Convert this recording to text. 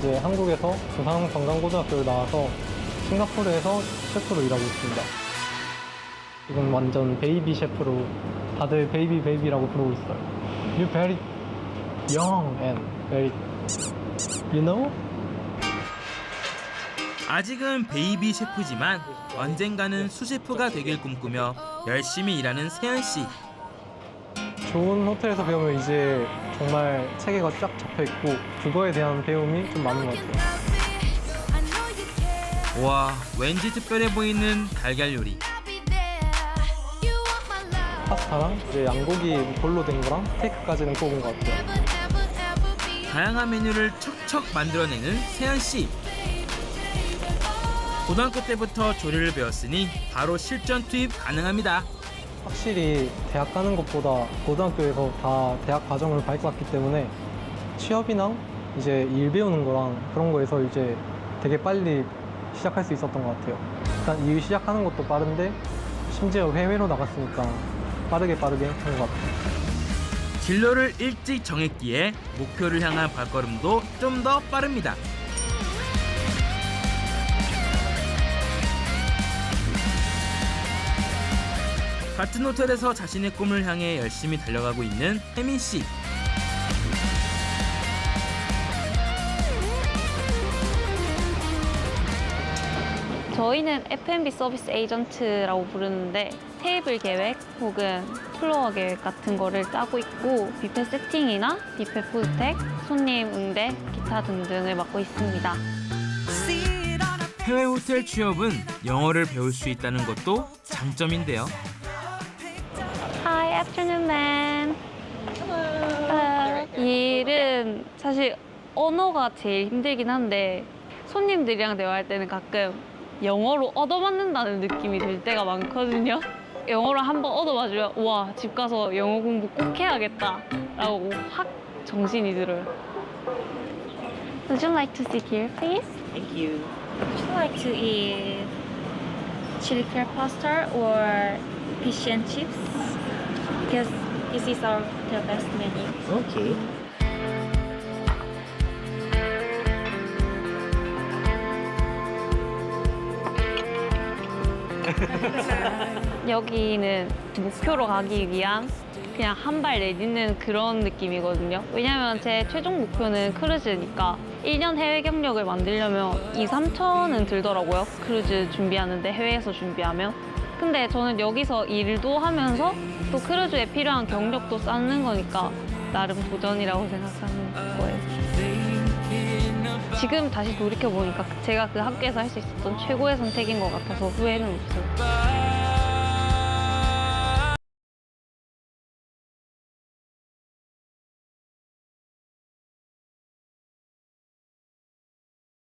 이제 한국에서 부산관광고등학교를 나와서 싱가포르에서 셰프로 일하고 있습니다. 지금 완전 베이비 셰프로 다들 베이비 베이비라고 부르고 있어요. You very young and very, you know? 아직은 베이비 셰프지만 언젠가는 수셰프가 되길 꿈꾸며 열심히 일하는 세연 씨. 좋은 호텔에서 배우면 이제 정말 체계가 쫙 잡혀 있고 그거에 대한 배움이 좀 많은 것 같아요. 와, 왠지 특별해 보이는 달걀 요리. 파스타랑 이제 양고기 볼로 된 거랑 스테이크까지는 꼽은 것 같아요. 다양한 메뉴를 척척 만들어내는 세연 씨. 고등학교 때부터 조리를 배웠으니 바로 실전 투입 가능합니다. 확실히 대학 가는 것보다 고등학교에서 다 대학 과정을 밟았기 때문에 취업이나 이제 일 배우는 거랑 그런 거에서 이제 되게 빨리 시작할 수 있었던 것 같아요. 일단 일 시작하는 것도 빠른데 심지어 해외로 나갔으니까 빠르게 빠르게 한것 같아요. 진로를 일찍 정했기에 목표를 향한 발걸음도 좀 더 빠릅니다. 같은 호텔에서 자신의 꿈을 향해 열심히 달려가고 있는 혜민 씨. 저희는 F&B 서비스 에이전트라고 부르는데 테이블 계획 혹은 플로어 계획 같은 거를 짜고 있고 뷔페 세팅이나 뷔페 푸드텍, 손님 응대, 기타 등등을 맡고 있습니다. 해외 호텔 취업은 영어를 배울 수 있다는 것도 장점인데요. Afternoon, man. Hello. 이 일은 사실 언어가 제일 힘들긴 한데 손님들이랑 대화할 때는 가끔 영어로 얻어맞는다는 느낌이 들 때가 많거든요. 영어를 한번 얻어맞으면 와, 집 가서 영어 공부 꼭 해야겠다 라고 확 정신이 들어요. Would you like to sit here, please? Thank you. Would you like to eat chili crab pasta or fish and chips? Because this is our the best menu. Okay. 여기는 목표로 가기 위한 그냥 한 발 내딛는 그런 느낌이거든요. 왜냐면 제 최종 목표는 크루즈니까 1년 해외 경력을 만들려면 2, 3천은 들더라고요. 크루즈 준비하는데 해외에서 준비하면. 근데 저는 여기서 일도 하면서 또 크루즈에 필요한 경력도 쌓는 거니까 나름 도전이라고 생각하는 거예요. 지금 다시 돌이켜보니까 제가 그 학교에서 할 수 있었던 최고의 선택인 것 같아서 후회는 없어요.